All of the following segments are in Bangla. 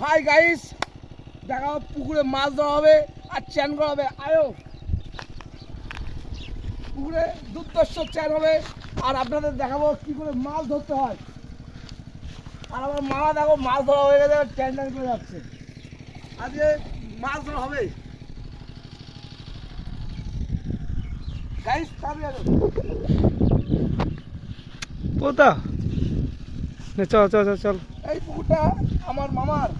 হাই গাইস দেখা পুকুরে মাছ ধরা হবে আর চ্যান করা হবে। আয়ো। পুকুরে দুর্দর্শ চ্যান হবে আর আপনাদের দেখাবো কি করে মাছ ধরতে হয়। আর আমার মা দেখো, মাছ ধরা হয়ে গেছে, চ্যান ট্যান করে যাচ্ছে। আজকে মাছ ধরা হবে। গাইস আসো। কোথা চল চল চল চল। এই পুকুরটা আমার মামার।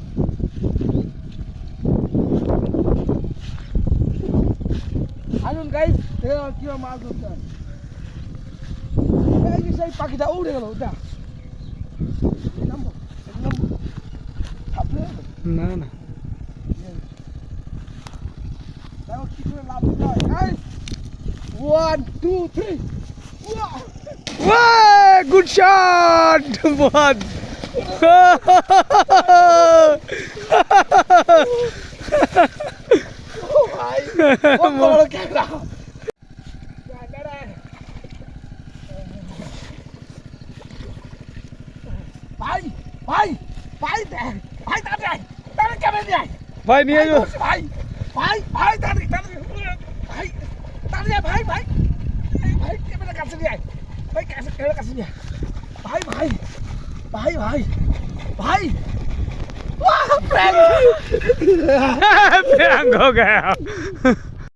আসুন দেখে কীভাবে মাছ ধরতে হয়। এই যে সেই পাখিটা উড়ে গেল ওটা না না। কি করে লাভ হয়। বহুত ভাই কত বড় ক্যামেরা ভাই ভাই ভাই ভাই তাড়াতাড়ি তাড়াতাড়ি ক্যামেরা নিয়ে। ভাই নিয়ে যাও ভাই ভাই ভাই তাড়াতাড়ি তাড়াতাড়ি ভাই তাড়াতাড়ি ভাই ভাই ভাই ক্যামেরা কাছে নিয়ে আয় ভাই ক্যামেরা কাছে নিয়ে আয় ভাই ভাই ไปไปไปว้าแปลงแปลงก็แก